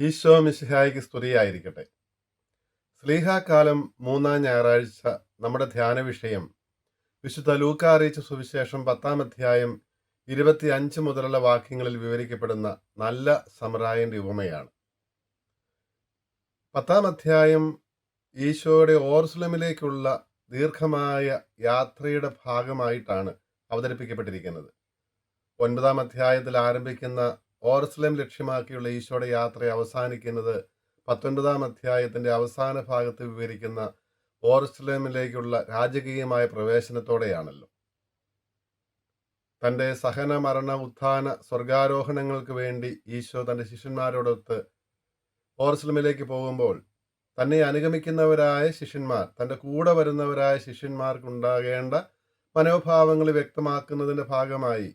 ഈശോ മിശിഹായിക്ക് സ്തുതിയായിരിക്കട്ടെ. സ്ലീഹാകാലം മൂന്നാം ഞായറാഴ്ച നമ്മുടെ ധ്യാന വിഷയം. വിശുദ്ധ ലൂക്ക അറിയിച്ച സുവിശേഷം പത്താം അധ്യായം ഇരുപത്തി അഞ്ച് മുതലുള്ള വാക്യങ്ങളിൽ വിവരിക്കപ്പെടുന്ന നല്ല സമറായന്റെ ഉപമയാണ്. പത്താം അധ്യായം ഈശോയുടെ ഓർസുലമിലേക്കുള്ള ദീർഘമായ യാത്രയുടെ ഭാഗമായിട്ടാണ് അവതരിപ്പിക്കപ്പെട്ടിരിക്കുന്നത്. ഒൻപതാം അധ്യായത്തിൽ ആരംഭിക്കുന്ന ഓർസ്ലം ലക്ഷ്യമാക്കിയുള്ള ഈശോയുടെ യാത്ര അവസാനിക്കുന്നത് പത്തൊൻപതാം അധ്യായത്തിന്റെ അവസാന ഭാഗത്ത് വിവരിക്കുന്ന ഓർസ്ലമിലേക്കുള്ള രാജകീയമായ പ്രവേശനത്തോടെയാണല്ലോ. തന്റെ സഹന മരണ ഉത്ഥാന സ്വർഗാരോഹണങ്ങൾക്ക് വേണ്ടി ഈശോ തന്റെ ശിഷ്യന്മാരോടൊത്ത് ഓർസ്ലമിലേക്ക് പോകുമ്പോൾ തന്നെ അനുഗമിക്കുന്നവരായ ശിഷ്യന്മാർ തന്റെ കൂടെ വരുന്നവരായ ശിഷ്യന്മാർക്കുണ്ടാകേണ്ട മനോഭാവങ്ങൾ വ്യക്തമാക്കുന്നതിന്റെ ഭാഗമായി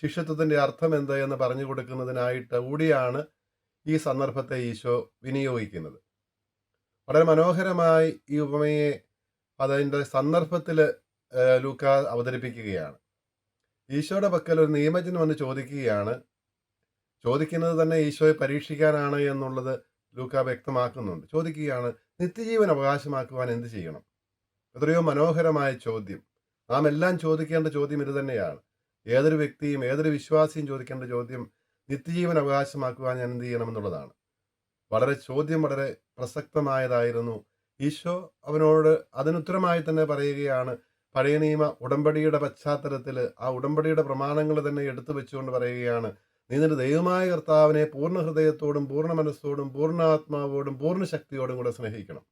ശിഷ്യത്വത്തിന്റെ അർത്ഥം എന്ത് എന്ന് പറഞ്ഞു കൊടുക്കുന്നതിനായിട്ട് കൂടിയാണ് ഈ സന്ദർഭത്തെ ഈശോ വിനിയോഗിക്കുന്നത്. വളരെ മനോഹരമായി ഈ ഉപമയെ അതിന്റെ സന്ദർഭത്തിൽ ലൂക്ക അവതരിപ്പിക്കുകയാണ്. ഈശോയുടെ പക്കൽ ഒരു നിയമജ്ഞൻ വന്ന് ചോദിക്കുകയാണ്. ചോദിക്കുന്നത് തന്നെ ഈശോയെ പരീക്ഷിക്കാനാണ് എന്നുള്ളത് ലൂക്ക വ്യക്തമാക്കുന്നുണ്ട്. ചോദിക്കുകയാണ് നിത്യജീവൻ അവകാശമാക്കുവാൻ എന്ത് ചെയ്യണം? എത്രയോ മനോഹരമായ ചോദ്യം. നാം എല്ലാം ചോദിക്കേണ്ട ചോദ്യം ഇത് തന്നെയാണ്. ഏതൊരു വ്യക്തിയും ഏതൊരു വിശ്വാസിയും ചോദിക്കേണ്ട ചോദ്യം നിത്യജീവൻ അവകാശമാക്കുവാൻ ഞാൻ എന്ത് ചെയ്യണമെന്നുള്ളതാണ്. വളരെ ചോദ്യം വളരെ പ്രസക്തമായതായിരുന്നു. ഈശോ അവനോട് അതിനുത്തരമായി തന്നെ പറയുകയാണ്. പഴയ നിയമ ഉടമ്പടിയുടെ പശ്ചാത്തലത്തിൽ ആ ഉടമ്പടിയുടെ പ്രമാണങ്ങൾ തന്നെ എടുത്തു വെച്ചുകൊണ്ട് പറയുകയാണ്. നീ നിന്റെ ദൈവമായ കർത്താവിനെ പൂർണ ഹൃദയത്തോടും പൂർണ മനസ്സോടും പൂർണ ആത്മാവോടും പൂർണ ശക്തിയോടും കൂടെ സ്നേഹിക്കണം.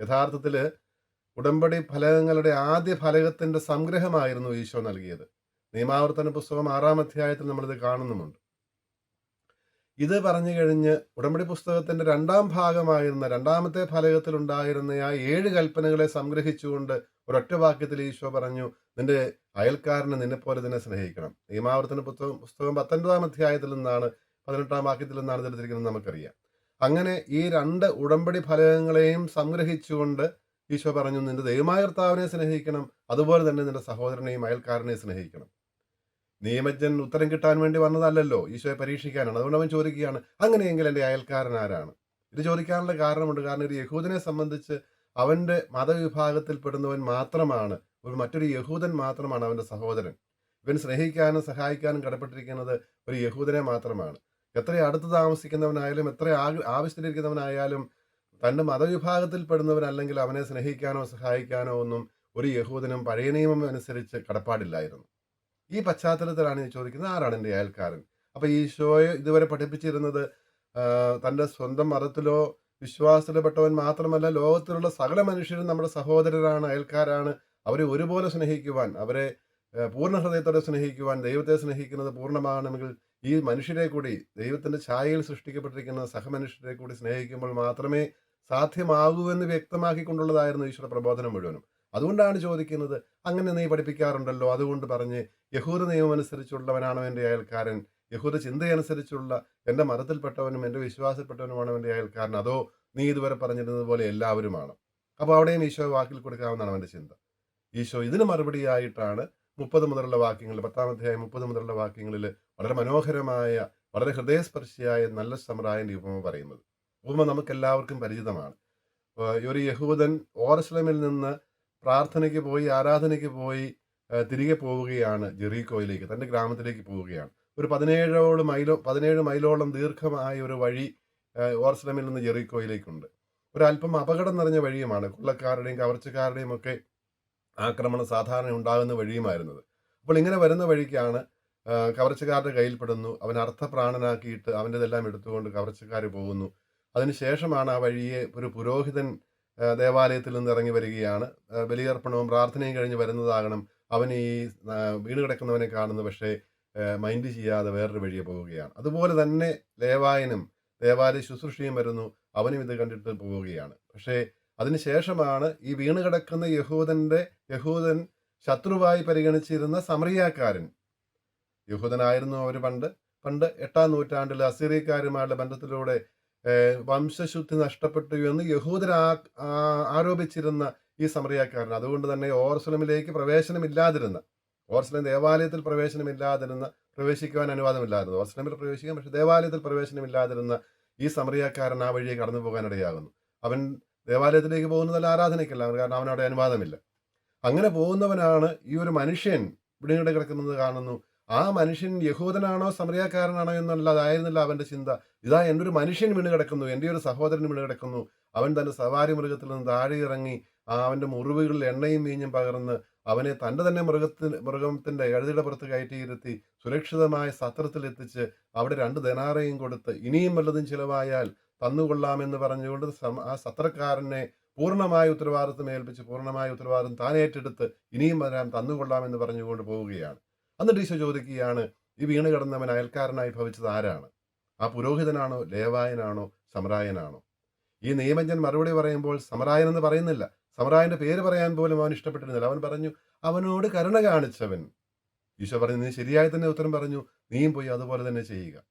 യഥാർത്ഥത്തിൽ ഉടമ്പടി ഫലകങ്ങളുടെ ആദ്യ ഫലകത്തിന്റെ സംഗ്രഹമായിരുന്നു ഈശോ നൽകിയത്. നിയമാവർത്തന പുസ്തകം ആറാം അധ്യായത്തിൽ നമ്മളിത് കാണുന്നുമുണ്ട്. ഇത് പറഞ്ഞു കഴിഞ്ഞ് ഉടമ്പടി പുസ്തകത്തിന്റെ രണ്ടാം ഭാഗമായിരുന്ന രണ്ടാമത്തെ ഫലകത്തിൽ ഉണ്ടായിരുന്ന ആ ഏഴ് കൽപ്പനകളെ സംഗ്രഹിച്ചുകൊണ്ട് ഒരൊറ്റ വാക്യത്തിൽ ഈശോ പറഞ്ഞു നിന്റെ അയൽക്കാരനെ നിന്നെപ്പോലെ തന്നെ സ്നേഹിക്കണം. നിയമാവർത്തന പുസ്തകം പുസ്തകം പത്തൊൻപതാം അധ്യായത്തിൽ നിന്നാണ് പതിനെട്ടാം വാക്യത്തിൽ നിന്നാണ് ഇതെടുത്തിരിക്കുന്നത് നമുക്കറിയാം. അങ്ങനെ ഈ രണ്ട് ഉടമ്പടി ഫലകങ്ങളെയും സംഗ്രഹിച്ചുകൊണ്ട് ഈശോ പറഞ്ഞു നിന്റെ ദൈവമായ കർത്താവിനെ സ്നേഹിക്കണം അതുപോലെ തന്നെ നിന്റെ സഹോദരനെയും അയൽക്കാരനെയും സ്നേഹിക്കണം. നിയമജ്ഞൻ ഉത്തരം കിട്ടാൻ വേണ്ടി വന്നതല്ലല്ലോ ഈശോയെ പരീക്ഷിക്കാനാണ്. അതുകൊണ്ട് അവൻ ചോദിക്കുകയാണ് അങ്ങനെയെങ്കിൽ എന്റെ അയൽക്കാരൻ ആരാണ്? ഇത് ചോദിക്കാനുള്ള കാരണമുണ്ട്. കാരണം ഒരു യഹൂദനെ സംബന്ധിച്ച് അവന്റെ മതവിഭാഗത്തിൽപ്പെടുന്നവൻ മാത്രമാണ് ഒരു മറ്റൊരു യഹൂദൻ മാത്രമാണ് അവന്റെ സഹോദരൻ. ഇവൻ സ്നേഹിക്കാനും സഹായിക്കാനും കടപ്പെട്ടിരിക്കുന്നത് ഒരു യഹൂദനെ മാത്രമാണ്. എത്ര അടുത്ത് താമസിക്കുന്നവനായാലും എത്ര ആവശ്യത്തിലിരിക്കുന്നവനായാലും തന്റെ മതവിഭാഗത്തിൽപ്പെടുന്നവനല്ലെങ്കിൽ അവനെ സ്നേഹിക്കാനോ സഹായിക്കാനോ ഒന്നും ഒരു യഹൂദനും പഴയ നിയമം അനുസരിച്ച് കടപ്പാടില്ലായിരുന്നു. ഈ പശ്ചാത്തലത്തിലാണ് ഞാൻ ചോദിക്കുന്നത് ആരാണ് എന്റെ അയൽക്കാരൻ? അപ്പോൾ ഈശോയെ ഇതുവരെ പഠിപ്പിച്ചിരുന്നത് തന്റെ സ്വന്തം മതത്തിലോ വിശ്വാസത്തിൽപ്പെട്ടവൻ മാത്രമല്ല ലോകത്തിലുള്ള സകല മനുഷ്യരും നമ്മുടെ സഹോദരരാണ് അയൽക്കാരാണ്. അവരെ ഒരുപോലെ സ്നേഹിക്കുവാൻ അവരെ പൂർണ ഹൃദയത്തോടെ സ്നേഹിക്കുവാൻ ദൈവത്തെ സ്നേഹിക്കുന്നത് പൂർണമാകണമെങ്കിൽ ഈ മനുഷ്യരെ കൂടി ദൈവത്തിന്റെ ഛായയിൽ സൃഷ്ടിക്കപ്പെട്ടിരിക്കുന്ന സഹമനുഷ്യരെ കൂടി സ്നേഹിക്കുമ്പോൾ മാത്രമേ സാധ്യമാകൂ എന്ന് വ്യക്തമാക്കിക്കൊണ്ടുള്ളതായിരുന്നു ഈശ്വര പ്രബോധനം മുഴുവനും. അതുകൊണ്ടാണ് ചോദിക്കുന്നത് അങ്ങനെ നീ പഠിപ്പിക്കാറുണ്ടല്ലോ. അതുകൊണ്ട് പറഞ്ഞ് യഹൂദ നിയമം അനുസരിച്ചുള്ളവനാണോ എന്റെ അയൽക്കാരൻ? യഹൂദ ചിന്തയനുസരിച്ചുള്ള എന്റെ മതത്തിൽപ്പെട്ടവനും എന്റെ വിശ്വാസപ്പെട്ടവനുമാണ് എന്റെ അയൽക്കാരൻ? അതോ നീ ഇതുവരെ പറഞ്ഞിരുന്നത് പോലെ എല്ലാവരുമാണ്? അപ്പോൾ അവിടെയും ഈശോ വാക്കിൽ കൊടുക്കാവുന്നതാണ് അവന്റെ ചിന്ത. ഈശോ ഇതിന് മറുപടിയായിട്ടാണ് മുപ്പത് മുതലുള്ള വാക്യങ്ങൾ അധ്യായം മുപ്പത് മുതലുള്ള വാക്യങ്ങളിൽ വളരെ മനോഹരമായ വളരെ ഹൃദയസ്പർശിയായ നല്ല സമ്രായന്റെ ഉപമ പറയുന്നത്. ഉപമ നമുക്ക് എല്ലാവർക്കും പരിചിതമാണ് ഒരു യഹൂദൻ ഓറസ്ലമിൽ നിന്ന് പ്രാർത്ഥനയ്ക്ക് പോയി ആരാധനയ്ക്ക് പോയി തിരികെ പോവുകയാണ് ജെറീക്കോയിലേക്ക് തന്റെ ഗ്രാമത്തിലേക്ക് പോവുകയാണ്. ഒരു പതിനേഴോട് മൈലോ പതിനേഴ് മൈലോളം ദീർഘമായ ഒരു വഴി ഓർസ്ലമിൽ നിന്ന് ജെറീക്കോയിലേക്കുണ്ട്. ഒരല്പം അപകടം നിറഞ്ഞ വഴിയുമാണ്. കൊള്ളക്കാരുടെയും കവർച്ചക്കാരുടെയും ഒക്കെ ആക്രമണം സാധാരണ ഉണ്ടാകുന്ന വഴിയുമായിരുന്നത്. അപ്പോൾ ഇങ്ങനെ വരുന്ന വഴിക്കാണ് കവർച്ചക്കാരുടെ കയ്യിൽപ്പെടുന്നു. അവൻ അർത്ഥപ്രാണനാക്കിയിട്ട് അവന്റെതെല്ലാം എടുത്തുകൊണ്ട് കവർച്ചക്കാർ പോകുന്നു. അതിനുശേഷമാണ് ആ വഴിയെ ഒരു പുരോഹിതൻ ദേവാലയത്തിൽ നിന്ന് ഇറങ്ങി വരികയാണ്. ബലിയർപ്പണവും പ്രാർത്ഥനയും കഴിഞ്ഞ് വരുന്നതാകണം. അവൻ ഈ വീട് കിടക്കുന്നവനെ കാണുന്നു പക്ഷേ മൈൻഡ് ചെയ്യാതെ വേറൊരു വഴിയെ പോവുകയാണ്. അതുപോലെ തന്നെ ലേവായനും ദേവാലയ ശുശ്രൂഷയും വരുന്നു. അവനും ഇത് കണ്ടിട്ട് പോവുകയാണ്. പക്ഷേ അതിനുശേഷമാണ് ഈ വീണ് കിടക്കുന്ന യഹൂദന്റെ യഹൂദൻ ശത്രുവായി പരിഗണിച്ചിരുന്ന സമറിയാക്കാരൻ. യഹൂദനായിരുന്നു അവർ പണ്ട്. പണ്ട് എട്ടാം നൂറ്റാണ്ടിൽ അസീറിയക്കാരുമായുള്ള ബന്ധത്തിലൂടെ വംശശുദ്ധി നഷ്ടപ്പെട്ടു എന്ന് യഹൂദർ ആരോപിച്ചിരുന്ന ഈ സമറിയാക്കാരൻ അതുകൊണ്ട് തന്നെ ഓർസലമിലേക്ക് പ്രവേശനമില്ലാതിരുന്ന ഓർസലം ദേവാലയത്തിൽ പ്രവേശനമില്ലാതിരുന്ന പ്രവേശിക്കുവാൻ അനുവാദമില്ലായിരുന്നു ഓർസലമിൽ പ്രവേശിക്കാൻ പക്ഷെ ദേവാലയത്തിൽ പ്രവേശനമില്ലാതിരുന്ന ഈ സമറിയാക്കാരൻ ആ വഴിയെ കടന്നു പോകാനിടയാകുന്നു. അവൻ ദേവാലയത്തിലേക്ക് പോകുന്നതല്ല ആരാധനയ്ക്കല്ല കാരണം അവനവിടെ അനുവാദമില്ല. അങ്ങനെ പോകുന്നവനാണ് ഈ ഒരു മനുഷ്യൻ ഇവിടെ കിടക്കുന്നത് കാണുന്നു. ആ മനുഷ്യൻ യഹൂദനാണോ സമറിയാക്കാരനാണോ എന്നുള്ളതായിരുന്നില്ല അവന്റെ ചിന്ത. ഇതാ എന്റെ ഒരു മനുഷ്യൻ വീണ് കിടക്കുന്നു എന്റെ ഒരു സഹോദരൻ വീണ് കിടക്കുന്നു. അവൻ തന്റെ സവാരി മൃഗത്തിൽ നിന്ന് താഴെ ഇറങ്ങി ആ അവന്റെ മുറിവുകളിൽ എണ്ണയും വീഞ്ഞും പകർന്ന് അവനെ തന്റെ തന്നെ മൃഗത്തിന് മൃഗത്തിന്റെ എഴുതിയുടെ പുറത്ത് കയറ്റിയിരുത്തി സുരക്ഷിതമായ സത്രത്തിൽ എത്തിച്ച് അവിടെ രണ്ട് ധനാറയും കൊടുത്ത് ഇനിയും വല്ലതും ചിലവായാൽ തന്നുകൊള്ളാമെന്ന് പറഞ്ഞുകൊണ്ട് ആ സത്രക്കാരനെ പൂർണമായ ഉത്തരവാദിത്വം ഏൽപ്പിച്ച് പൂർണമായ ഉത്തരവാദിത്വം താൻ ഏറ്റെടുത്ത് ഇനിയും വരാൻ തന്നുകൊള്ളാമെന്ന് പറഞ്ഞുകൊണ്ട് പോവുകയാണ്. എന്നിട്ട് ഈശോ ചോദിക്കുകയാണ് ഈ വീണ് കിടന്നവൻ അയൽക്കാരനായി ഭവിച്ചത് ആരാണ്? ആ പുരോഹിതനാണോ ലേവായനാണോ സമരായനാണോ? ഈ നിയമജ്ഞൻ മറുപടി പറയുമ്പോൾ സമരായൻ എന്ന് പറയുന്നില്ല. സമരായന്റെ പേര് പറയാൻ പോലും അവൻ ഇഷ്ടപ്പെട്ടിരുന്നില്ല. അവൻ പറഞ്ഞു അവനോട് കരുണ കാണിച്ചവൻ. ഈശോ പറഞ്ഞു നീ ശരിയായി തന്നെ ഉത്തരം പറഞ്ഞു നീയും പോയി അതുപോലെ തന്നെ ചെയ്യുക.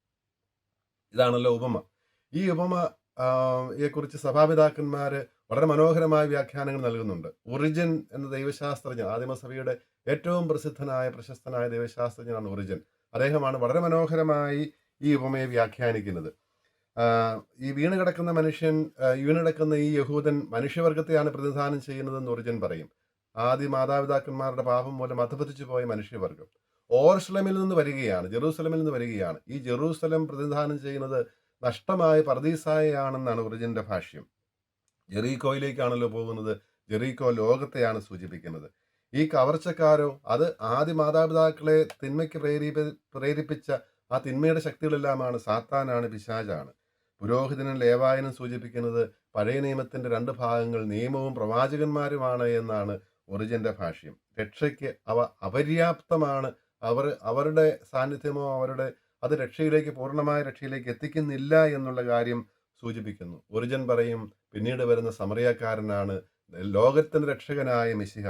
ഇതാണല്ലോ ഉപമ. ഈ ഉപമ യെക്കുറിച്ച് സഭാപിതാക്കന്മാര് വളരെ മനോഹരമായ വ്യാഖ്യാനങ്ങൾ നൽകുന്നുണ്ട്. ഒറിജിൻ എന്ന ദൈവശാസ്ത്രജ്ഞൻ ആദിമസഭയുടെ ഏറ്റവും പ്രസിദ്ധനായ പ്രശസ്തനായ ദൈവശാസ്ത്രജ്ഞനാണ് ഒറിജിൻ. അദ്ദേഹമാണ് വളരെ മനോഹരമായി ഈ ഉപമയെ വ്യാഖ്യാനിക്കുന്നത്. ഈ വീണ് കിടക്കുന്ന മനുഷ്യൻ വീണ് കിടക്കുന്ന ഈ യഹൂദൻ മനുഷ്യവർഗത്തെയാണ് പ്രതിനിധാനം ചെയ്യുന്നതെന്ന് ഒറിജിൻ പറയും. ആദ്യ മാതാപിതാക്കന്മാരുടെ പാപം മൂലം അധപതിച്ചു പോയ മനുഷ്യവർഗം. ഓർസ്ലമിൽ നിന്ന് വരികയാണ് ജെറൂസലമിൽ നിന്ന് വരികയാണ്. ഈ ജെറൂസലം പ്രതിനിധാനം ചെയ്യുന്നത് നഷ്ടമായ പർദീസായയാണെന്നാണ് ഒറിജിന്റെ ഭാഷ്യം. ജെറീക്കോയിലേക്കാണല്ലോ പോകുന്നത്. ജെറീക്കോ ലോകത്തെയാണ് സൂചിപ്പിക്കുന്നത്. ഈ കവർച്ചക്കാരോ അത് ആദ്യ മാതാപിതാക്കളെ തിന്മയ്ക്ക് പ്രേരിപ്പി പ്രേരിപ്പിച്ച ആ തിന്മയുടെ ശക്തികളെല്ലാമാണ് സാത്താനാണ് പിശാചാണ്. പുരോഹിതനും ലേവായനും സൂചിപ്പിക്കുന്നത് പഴയ നിയമത്തിന്റെ രണ്ട് ഭാഗങ്ങൾ നിയമവും പ്രവാചകന്മാരുമാണ് എന്നാണ് ഒറിജിന്റെ ഭാഷ്യം. രക്ഷയ്ക്ക് അവ അപര്യാപ്തമാണ്. അവർ അവരുടെ സാന്നിധ്യമോ അവരുടെ അത് രക്ഷയിലേക്ക് പൂർണമായ രക്ഷയിലേക്ക് എത്തിക്കുന്നില്ല എന്നുള്ള കാര്യം സൂചിപ്പിക്കുന്നു. ഒറിജൻ പറയും പിന്നീട് വരുന്ന സമറിയക്കാരനാണ് ലോകത്തിന്റെ രക്ഷകനായ മിശിഹ.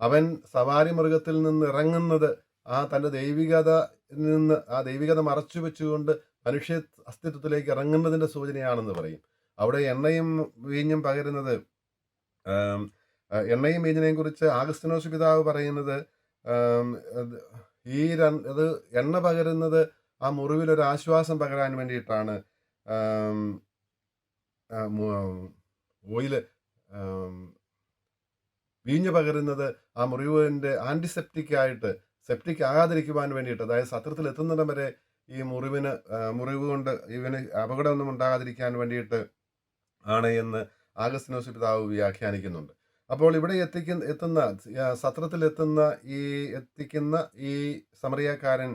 അവൻ സവാരി മൃഗത്തിൽ നിന്ന് ഇറങ്ങുന്നത് ആ തന്റെ ദൈവികത നിന്ന് ആ ദൈവികത മറച്ചു വെച്ചുകൊണ്ട് മനുഷ്യ അസ്തിത്വത്തിലേക്ക് ഇറങ്ങുന്നതിന്റെ സൂചനയാണെന്ന് പറയും. അവിടെ എണ്ണയും വീഞ്ഞും പകരുന്നത് എണ്ണയും വീഞ്ഞിനെയും കുറിച്ച് ആഗസ്തിനോസ് പിതാവ് പറയുന്നത് ഈ അത് എണ്ണ പകരുന്നത് ആ മുറിവിൽ ഒരു ആശ്വാസം പകരാൻ വേണ്ടിയിട്ടാണ്. ഓയിൽ വീഞ്ഞു പകരുന്നത് ആ മുറിവിന്റെ ആന്റിസെപ്റ്റിക് ആയിട്ട് സെപ്റ്റിക് ആകാതിരിക്കുവാൻ വേണ്ടിയിട്ട് അതായത് സത്രത്തിൽ എത്തുന്നിടം വരെ ഈ മുറിവിന് മുറിവ് കൊണ്ട് ഇവന് അപകടമൊന്നും ഉണ്ടാകാതിരിക്കാൻ വേണ്ടിയിട്ട് ആണ് എന്ന് ആഗസ്റ്റിനോസ് പിതാവ് വ്യാഖ്യാനിക്കുന്നുണ്ട്. അപ്പോൾ ഇവിടെ എത്തിക്കുന്ന എത്തുന്ന സത്രത്തിൽ എത്തുന്ന ഈ എത്തിക്കുന്ന ഈ സമറിയക്കാരൻ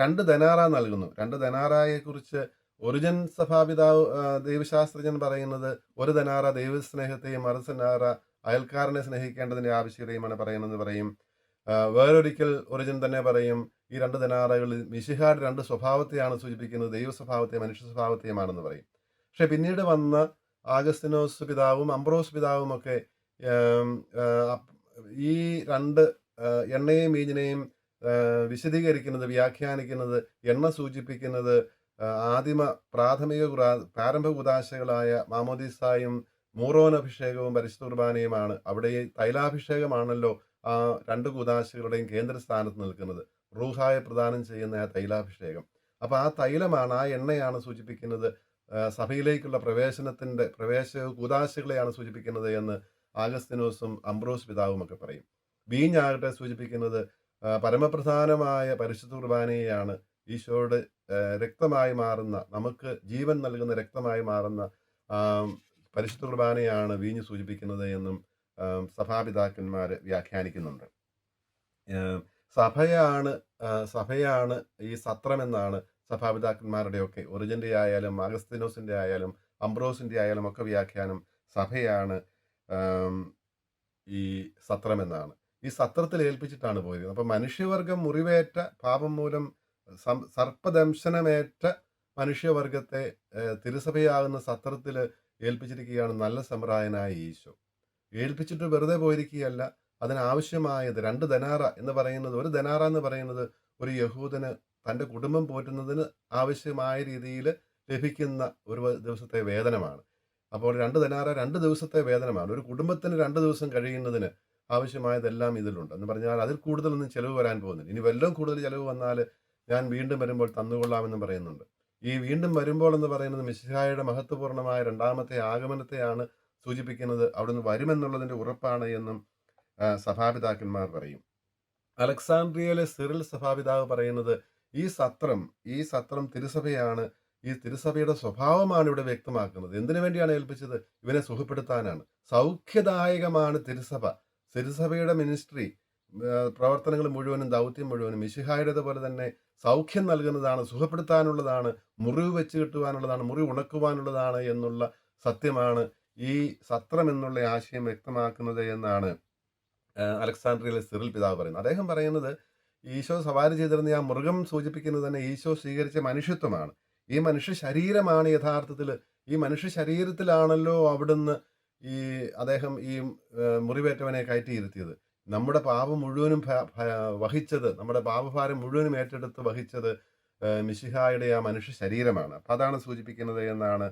രണ്ട് ധനാറ നൽകുന്നു. രണ്ട് ധനാറായെ കുറിച്ച് ഒറിജിൻ സഭാപിതാവ് ദൈവശാസ്ത്രജ്ഞൻ പറയുന്നത് ഒരു ധനാറ ദൈവസ്നേഹത്തെയും മറു ധനാറ അയൽക്കാരനെ സ്നേഹിക്കേണ്ടതിന്റെ ആവശ്യകതയുമാണ് പറയുന്നത് പറയും. വേറൊരിക്കൽ ഒറിജിൻ തന്നെ പറയും ഈ രണ്ട് ധനാറകളിൽ മിശിഹാട് രണ്ട് സ്വഭാവത്തെയാണ് സൂചിപ്പിക്കുന്നത് ദൈവ സ്വഭാവത്തെയും മനുഷ്യ സ്വഭാവത്തെയുമാണെന്ന് പറയും. പക്ഷെ പിന്നീട് വന്ന ആഗസ്തിനോസ് പിതാവും അംബ്രോസ് പിതാവും ഒക്കെ ഈ രണ്ട് എണ്ണയും വീഞ്ഞിനെയും വിശദീകരിക്കുന്നത് വ്യാഖ്യാനിക്കുന്നത് എണ്ണ സൂചിപ്പിക്കുന്നത് ആദിമ പ്രാഥമിക പ്രാരംഭ കുദാശകളായ മാമോദിസായും മൂറോൻ അഭിഷേകവും പരിശുദ്ധ കുർബാനയുമാണ്. അവിടെ തൈലാഭിഷേകമാണല്ലോ ആ രണ്ട് കുദാശകളുടെയും കേന്ദ്രസ്ഥാനത്ത് നിൽക്കുന്നത്. റൂഹായെ പ്രദാനം ചെയ്യുന്ന ആ തൈലാഭിഷേകം. അപ്പൊ ആ തൈലമാണ് ആ എണ്ണയാണ് സൂചിപ്പിക്കുന്നത് സഭയിലേക്കുള്ള പ്രവേശനത്തിന്റെ പ്രവേശ കുദാശകളെയാണ് സൂചിപ്പിക്കുന്നത് എന്ന് ആഗസ്തിനോസും അംബ്രോസ് പിതാവും ഒക്കെ പറയും. വീഞ്ഞാകട്ടെ സൂചിപ്പിക്കുന്നത് പരമപ്രധാനമായ പരിശുദ്ധ കുർബാനയെയാണ് ഈശോയുടെ രക്തമായി മാറുന്ന നമുക്ക് ജീവൻ നൽകുന്ന രക്തമായി മാറുന്ന പരിശുദ്ധ കുർബാനയാണ് വീഞ്ഞ് സൂചിപ്പിക്കുന്നത് എന്നും സഭാപിതാക്കന്മാർ വ്യാഖ്യാനിക്കുന്നുണ്ട്. സഭയാണ് സഭയാണ് ഈ സത്രമെന്നാണ് സഭാപിതാക്കന്മാരുടെയൊക്കെ ഒറിജിന്റെ ആയാലും അഗസ്തിനോസിന്റെ ആയാലും അംബ്രോസിന്റെ ആയാലും ഒക്കെ വ്യാഖ്യാനം സഭയാണ് ഈ സത്രമെന്നാണ്. ഈ സത്രത്തിൽ ഏൽപ്പിച്ചിട്ടാണ് പോയത്. അപ്പം മനുഷ്യവർഗം മുറിവേറ്റ പാപം മൂലം സർപ്പദംശനമേറ്റ മനുഷ്യവർഗത്തെ തിരുസഭയാകുന്ന സത്രത്തിൽ ഏൽപ്പിച്ചിരിക്കുകയാണ് നല്ല സമ്പ്രായനായ ഈശോ. ഏൽപ്പിച്ചിട്ട് വെറുതെ പോയിരിക്കുകയല്ല അതിനാവശ്യമായത് രണ്ട് ധനാറ എന്ന് പറയുന്നത് ഒരു ധനാറ എന്ന് പറയുന്നത് ഒരു യഹൂദന് തന്റെ കുടുംബം പോറ്റുന്നതിന് ആവശ്യമായ രീതിയിൽ ലഭിക്കുന്ന ഒരു ദിവസത്തെ വേതനമാണ്. അപ്പോൾ രണ്ട് ധനാറ രണ്ട് ദിവസത്തെ വേതനമാണ്. ഒരു കുടുംബത്തിന് രണ്ട് ദിവസം കഴിയുന്നതിന് ആവശ്യമായതെല്ലാം ഇതിലുണ്ട്. എന്ന് പറഞ്ഞാൽ അതിൽ കൂടുതലൊന്നും ചിലവ് വരാൻ പോകുന്നില്ല. ഇനി വല്ലതും കൂടുതൽ ചിലവ് വന്നാൽ ഞാൻ വീണ്ടും വരുമ്പോൾ തന്നുകൊള്ളാമെന്നും പറയുന്നുണ്ട്. ഈ വീണ്ടും വരുമ്പോൾ എന്ന് പറയുന്നത് മിശിഹായുടെ മഹത്വപൂർണമായ രണ്ടാമത്തെ ആഗമനത്തെയാണ് സൂചിപ്പിക്കുന്നത്. അവിടുന്ന് വരുമെന്നുള്ളതിന്റെ ഉറപ്പാണ് എന്നും സഭാപിതാക്കന്മാർ പറയും. അലക്സാണ്ട്രിയയിലെ സിറിൽ സഭാപിതാവ് പറയുന്നത് ഈ സത്രം ഈ സത്രം തിരുസഭയാണ് ഈ തിരുസഭയുടെ സ്വഭാവമാണ് ഇവിടെ വ്യക്തമാക്കുന്നത്. എന്തിനു വേണ്ടിയാണ് ഏൽപ്പിച്ചത്? ഇവനെ സുഖപ്പെടുത്താനാണ്. സൗഖ്യദായകമാണ് തിരുസഭ. തിരുസഭയുടെ മിനിസ്ട്രി പ്രവർത്തനങ്ങൾ മുഴുവനും ദൗത്യം മുഴുവനും മിശിഹായുടേത് പോലെ തന്നെ സൗഖ്യം നൽകുന്നതാണ് സുഖപ്പെടുത്താനുള്ളതാണ് മുറിവ് വെച്ച് കിട്ടുവാനുള്ളതാണ് മുറിവ് ഉണക്കുവാനുള്ളതാണ് എന്നുള്ള സത്യമാണ് ഈ സത്രം എന്നുള്ള ആശയം വ്യക്തമാക്കുന്നത് എന്നാണ് അലക്സാണ്ട്രിയയിലെ സിറിൽ പിതാവ് പറയുന്നത്. അദ്ദേഹം പറയുന്നത് ഈശോ സവാരി ചെയ്തിരുന്ന ആ മൃഗം സൂചിപ്പിക്കുന്നത് തന്നെ ഈശോ സ്വീകരിച്ച മനുഷ്യത്വമാണ്. ഈ മനുഷ്യ ശരീരമാണ് യഥാർത്ഥത്തിൽ ഈ മനുഷ്യ ശരീരത്തിലാണല്ലോ അവിടുന്ന് ഈ അദ്ദേഹം ഈ മുറിവേറ്റവനെ കയറ്റിയിരുത്തിയത് നമ്മുടെ പാപം മുഴുവനും വഹിച്ചത് നമ്മുടെ പാപഭാരം മുഴുവനും ഏറ്റെടുത്ത് വഹിച്ചത് മിശിഹായുടെ ആ മനുഷ്യ ശരീരമാണ്. അപ്പം അതാണ് സൂചിപ്പിക്കുന്നത് എന്നാണ്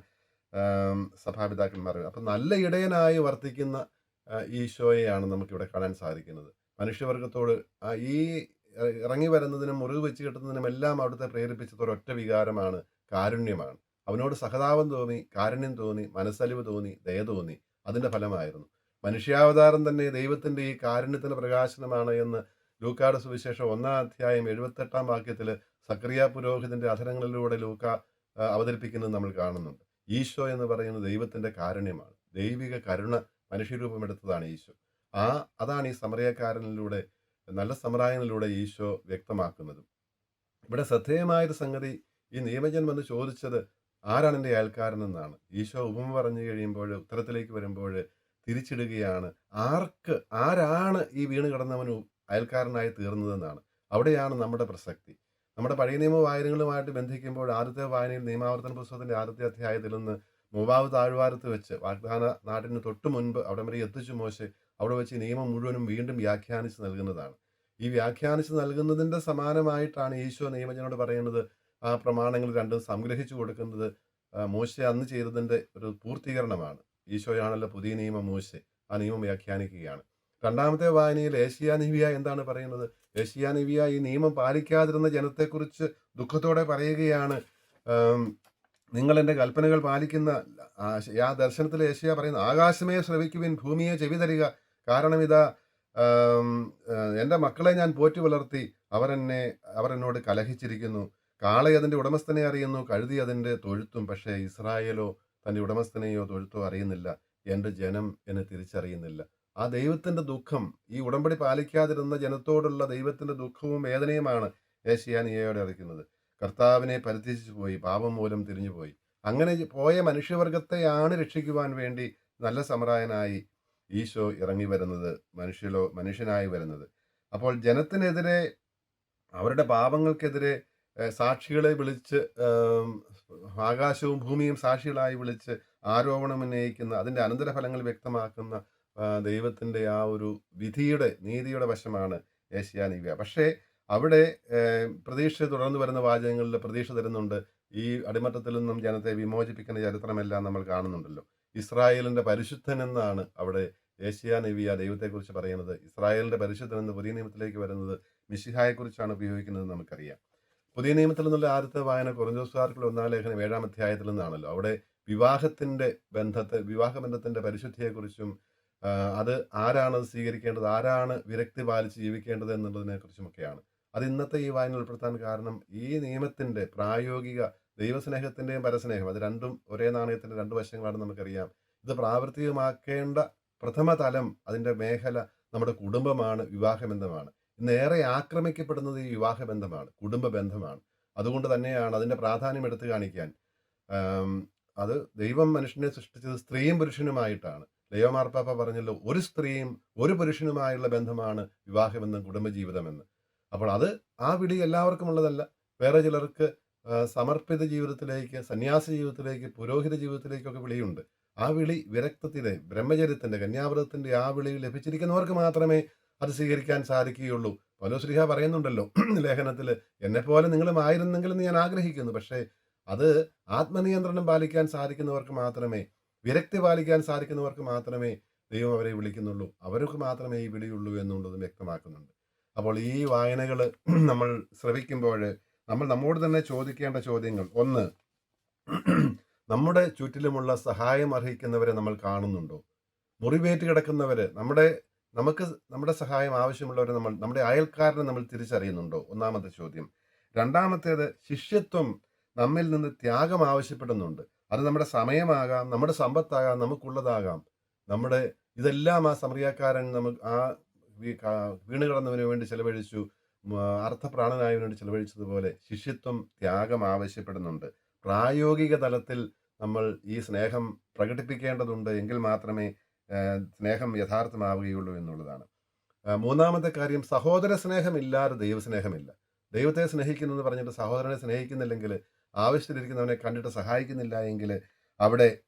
സഭാപിതാക്കന്മാർ അപ്പം നല്ല ഇടയനായി വർത്തിക്കുന്ന ഈശോയെയാണ് നമുക്കിവിടെ കാണാൻ സാധിക്കുന്നത്. മനുഷ്യവർഗത്തോട് ഈ ഇറങ്ങി വരുന്നതിനും മുറിവ് വെച്ച് കിട്ടുന്നതിനും എല്ലാം അവിടുത്തെ പ്രേരിപ്പിച്ചത് ഒരൊറ്റ വികാരമാണ് കാരുണ്യമാണ്. അവനോട് സഹതാപം തോന്നി കാരുണ്യം തോന്നി മനസ്സലിവ് തോന്നി ദയ തോന്നി. അതിന്റെ ഫലമായിരുന്നു. മനുഷ്യാവതാരം തന്നെ ദൈവത്തിന്റെ ഈ കാരുണ്യത്തിന് പ്രകാശനമാണ് എന്ന് ലൂക്കാട് സുവിശേഷം ഒന്നാം അധ്യായം എഴുപത്തെട്ടാം വാക്യത്തിൽ സക്രിയ പുരോഹിതന്റെ അധരങ്ങളിലൂടെ ലൂക്ക അവതരിപ്പിക്കുന്നത് നമ്മൾ കാണുന്നുണ്ട്. ഈശോ എന്ന് പറയുന്നത് ദൈവത്തിന്റെ കാരുണ്യമാണ്. ദൈവിക കരുണ മനുഷ്യരൂപമെടുത്തതാണ് ഈശോ. ആ അതാണ് ഈ സമറയക്കാരനിലൂടെ നല്ല സമറായനിലൂടെ ഈശോ വ്യക്തമാക്കുന്നതും. ഇവിടെ ശ്രദ്ധേയമായൊരു സംഗതി ഈ നിയമജൻ വന്ന് ചോദിച്ചത് ആരാണ് എന്റെ അയൽക്കാരൻ എന്നാണ്. ഈശോ ഉപമ പറഞ്ഞു കഴിയുമ്പോൾ ഉത്തരത്തിലേക്ക് വരുമ്പോൾ തിരിച്ചിടുകയാണ്. ആർക്ക് ആരാണ് ഈ വീണ് കിടന്നവന് അയൽക്കാരനായി തീർന്നതെന്നാണ്. അവിടെയാണ് നമ്മുടെ പ്രസക്തി. നമ്മുടെ പഴയ നിയമ വായനകളുമായിട്ട് ബന്ധിക്കുമ്പോൾ ആദ്യത്തെ വായനയിൽ നിയമാവർത്തന പുസ്തകത്തിന്റെ ആദ്യത്തെ അധ്യായത്തിൽ നിന്ന് മൂവാവ് താഴ്വാരത്ത് വെച്ച് വാഗ്ദാന നാട്ടിന് തൊട്ട് മുൻപ് അവിടെ വരെ എത്തിച്ചു മോശെ അവിടെ വെച്ച് നിയമം മുഴുവനും വീണ്ടും വ്യാഖ്യാനിച്ച് നൽകുന്നതാണ്. ഈ വ്യാഖ്യാനിച്ച് നൽകുന്നതിന്റെ സമാനമായിട്ടാണ് ഈശോ നിയമജനോട് പറയുന്നത്. ആ പ്രമാണങ്ങൾ രണ്ടും സംഗ്രഹിച്ചു കൊടുക്കുന്നത് മോശ മോശെ അന്ന് ചെയ്തതിന്റെ ഒരു പൂർത്തീകരണമാണ്. ഈശോയാണല്ലോ പുതിയ നിയമം മോശെ. ആ നിയമം വ്യാഖ്യാനിക്കുകയാണ്. രണ്ടാമത്തെ വായനയിൽ ഏഷ്യ നിവിയ എന്താണ് പറയുന്നത്? ഏഷ്യ നിവിയ ഈ നിയമം പാലിക്കാതിരുന്ന ജനത്തെക്കുറിച്ച് ദുഃഖത്തോടെ പറയുകയാണ്. നിങ്ങൾ എന്റെ കൽപ്പനകൾ പാലിക്കുന്ന ആ ദർശനത്തിൽ ഏഷ്യ പറയുന്ന ആകാശമേ ശ്രവിക്കുവിൻ ഭൂമിയെ ചെവി തരിക. കാരണം ഇതാ എന്റെ മക്കളെ ഞാൻ പോറ്റി വളർത്തി അവരെന്നെ അവരെന്നോട് കലഹിച്ചിരിക്കുന്നു. കാളെ അതിന്റെ ഉടമസ്ഥനെ അറിയുന്നു കഴുതി അതിന്റെ തൊഴുത്തും. പക്ഷേ ഇസ്രായേലോ തന്റെ ഉടമസ്ഥനെയോ തൊഴുത്തോ അറിയുന്നില്ല. എന്റെ ജനം എന്നെ തിരിച്ചറിയുന്നില്ല. ആ ദൈവത്തിന്റെ ദുഃഖം ഈ ഉടമ്പടി പാലിക്കാതിരുന്ന ജനത്തോടുള്ള ദൈവത്തിന്റെ ദുഃഖവും വേദനയുമാണ് ഏഷ്യാനിയയോടെ അറിയിക്കുന്നത് കർത്താവിനെ പരിത്യജിച്ചു പോയി പാപം മൂലം തിരിഞ്ഞുപോയി അങ്ങനെ പോയ മനുഷ്യവർഗത്തെയാണ് രക്ഷിക്കുവാൻ വേണ്ടി നല്ല സമറായനായി ഈശോ ഇറങ്ങി വരുന്നത് മനുഷ്യലോ മനുഷ്യനായി വരുന്നത്. അപ്പോൾ ജനത്തിനെതിരെ അവരുടെ പാപങ്ങൾക്കെതിരെ സാക്ഷികളെ വിളിച്ച് ആകാശവും ഭൂമിയും സാക്ഷികളായി വിളിച്ച് ആരോപണം ഉന്നയിക്കുന്ന അതിന്റെ അനന്തരഫലങ്ങൾ വ്യക്തമാക്കുന്ന ദൈവത്തിന്റെ ആ ഒരു വിധിയുടെ നീതിയുടെ വശമാണ് ഏഷ്യാനിവ്യ. പക്ഷേ അവിടെ പ്രതീക്ഷ തുടർന്ന് വരുന്ന വാചകങ്ങളിൽ പ്രതീക്ഷ തരുന്നുണ്ട്. ഈ അടിമത്തത്തിൽ നിന്നും ജനത്തെ വിമോചിപ്പിക്കുന്ന ചരിത്രമെല്ലാം നമ്മൾ കാണുന്നുണ്ടല്ലോ. ഇസ്രായേലിന്റെ പരിശുദ്ധൻ എന്നാണ് അവിടെ ഏഷ്യ നവിയ ദൈവത്തെക്കുറിച്ച് പറയുന്നത്. ഇസ്രായേലിന്റെ പരിശുദ്ധൻ എന്ന് പുതിയ നിയമത്തിലേക്ക് വരുന്നത് മിശിഹായെക്കുറിച്ചാണ് ഉപയോഗിക്കുന്നത് നമുക്കറിയാം. പുതിയ നിയമത്തിൽ നിന്നുള്ള ആദ്യത്തെ വായന കുറഞ്ഞോസുകാർക്കുള്ള ഒന്നാം ലേഖനം ഏഴാം അധ്യായത്തിൽ നിന്നാണല്ലോ. അവിടെ വിവാഹത്തിന്റെ ബന്ധത്തെ വിവാഹ ബന്ധത്തിന്റെ പരിശുദ്ധിയെക്കുറിച്ചും അത് ആരാണ് സ്വീകരിക്കേണ്ടത് ആരാണ് വിരക്തി പാലിച്ച് ജീവിക്കേണ്ടത് എന്നുള്ളതിനെ കുറിച്ചുമൊക്കെയാണ് അത് ഇന്നത്തെ ഈ വായന ഉൾപ്പെടുത്താൻ കാരണം ഈ നിയമത്തിന്റെ പ്രായോഗിക ദൈവസ്നേഹത്തിന്റെയും പരസ്നേഹം അത് രണ്ടും ഒരേ നാണയത്തിന്റെ രണ്ട് വശങ്ങളാണ് നമുക്കറിയാം. ഇത് പ്രാവർത്തികമാക്കേണ്ട പ്രഥമ തലം അതിന്റെ മേഖല നമ്മുടെ കുടുംബമാണ് വിവാഹബന്ധമാണ്. ഇന്ന് ഏറെ ആക്രമിക്കപ്പെടുന്നത് ഈ വിവാഹ ബന്ധമാണ് കുടുംബ ബന്ധമാണ് അതുകൊണ്ട് തന്നെയാണ് അതിന്റെ പ്രാധാന്യം എടുത്തു കാണിക്കാൻ. അത് ദൈവം മനുഷ്യനെ സൃഷ്ടിച്ചത് സ്ത്രീയും പുരുഷനുമായിട്ടാണ്. ലയോ മാർപ്പാപ്പ പറഞ്ഞല്ലോ ഒരു സ്ത്രീയും ഒരു പുരുഷനുമായുള്ള ബന്ധമാണ് വിവാഹബന്ധം കുടുംബജീവിതമെന്ന്. അപ്പോൾ അത് ആ വിളി എല്ലാവർക്കും ഉള്ളതല്ല. വേറെ ചിലർക്ക് സമർപ്പിത ജീവിതത്തിലേക്ക് സന്യാസ ജീവിതത്തിലേക്ക് പുരോഹിത ജീവിതത്തിലേക്കൊക്കെ വിളിയുണ്ട്. ആ വിളി വിരക്തത്തിലെ ബ്രഹ്മചര്യത്തിന്റെ കന്യാവ്രതത്തിന്റെ ആ വിളി ലഭിച്ചിരിക്കുന്നവർക്ക് മാത്രമേ അത് സ്വീകരിക്കാൻ സാധിക്കുകയുള്ളൂ. പലോശ്രീഹ പറയുന്നുണ്ടല്ലോ ലേഖനത്തിൽ എന്നെ പോലെ നിങ്ങളും ആയിരുന്നെങ്കിൽ എന്ന് ഞാൻ ആഗ്രഹിക്കുന്നു പക്ഷേ അത് ആത്മനിയന്ത്രണം പാലിക്കാൻ സാധിക്കുന്നവർക്ക് മാത്രമേ വിരക്തി പാലിക്കാൻ സാധിക്കുന്നവർക്ക് മാത്രമേ ദൈവം അവരെ വിളിക്കുന്നുള്ളൂ. അവർക്ക് മാത്രമേ ഈ വിളിയുള്ളൂ എന്നുള്ളത് വ്യക്തമാക്കുന്നുണ്ട്. അപ്പോൾ ഈ വായനകൾ നമ്മൾ ശ്രവിക്കുമ്പോൾ നമ്മൾ നമ്മോട് തന്നെ ചോദിക്കേണ്ട ചോദ്യങ്ങൾ. ഒന്ന് നമ്മുടെ ചുറ്റിലുമുള്ള സഹായം അർഹിക്കുന്നവരെ നമ്മൾ കാണുന്നുണ്ടോ? മുറിവേറ്റ് കിടക്കുന്നവര് നമ്മുടെ നമുക്ക് നമ്മുടെ സഹായം ആവശ്യമുള്ളവരെ നമ്മൾ നമ്മുടെ അയൽക്കാരനെ നമ്മൾ തിരിച്ചറിയുന്നുണ്ടോ? ഒന്നാമത്തെ ചോദ്യം. രണ്ടാമത്തേത് ശിഷ്യത്വം നമ്മിൽ നിന്ന് ത്യാഗം ആവശ്യപ്പെടുന്നുണ്ട്. അത് നമ്മുടെ സമയമാകാം നമ്മുടെ സമ്പത്താകാം നമുക്കുള്ളതാകാം. നമ്മുടെ ഇതെല്ലാം ആ സമറിയാക്കാരൻ നമുക്ക് ആ വീണ് വേണ്ടി ചെലവഴിച്ചു. അർത്ഥപ്രാണനായവന് വേണ്ടി ചെലവഴിച്ചതുപോലെ ശിഷ്യത്വം ത്യാഗം ആവശ്യപ്പെടുന്നുണ്ട്. പ്രായോഗിക തലത്തിൽ നമ്മൾ ഈ സ്നേഹം പ്രകടിപ്പിക്കേണ്ടതുണ്ട്. എങ്കിൽ മാത്രമേ സ്നേഹം യഥാർത്ഥമാവുകയുള്ളൂ എന്നുള്ളതാണ്. മൂന്നാമത്തെ കാര്യം സഹോദര സ്നേഹമില്ലാതെ ദൈവസ്നേഹമില്ല ദൈവത്തെ സ്നേഹിക്കുന്നു എന്ന് പറഞ്ഞിട്ട് സഹോദരനെ സ്നേഹിക്കുന്നില്ലെങ്കിൽ ആവശ്യത്തിലിരിക്കുന്നവനെ കണ്ടിട്ട് സഹായിക്കുന്നില്ല എങ്കിൽ അവിടെ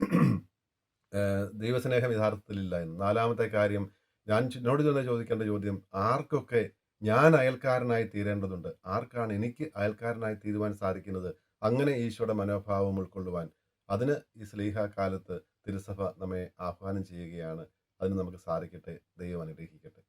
ദൈവസ്നേഹം യഥാർത്ഥത്തിലില്ല എന്ന്. നാലാമത്തെ കാര്യം ഞാൻ എന്നോട് തന്നെ ചോദിക്കേണ്ട ചോദ്യം ആർക്കൊക്കെ ഞാൻ അയൽക്കാരനായി തീരേണ്ടതുണ്ട്? ആർക്കാണ് എനിക്ക് അയൽക്കാരനായി തീരുവാൻ സാധിക്കുന്നത്? അങ്ങനെ ഈശോയുടെ മനോഭാവം ഉൾക്കൊള്ളുവാൻ. അതിന് ഈ സ്ലീഹ കാലത്ത് തിരുസഭ നമ്മെ ആഹ്വാനം ചെയ്യുകയാണ്. അതിന് നമുക്ക് സാധിക്കട്ടെ ദൈവം അനുഗ്രഹിക്കട്ടെ.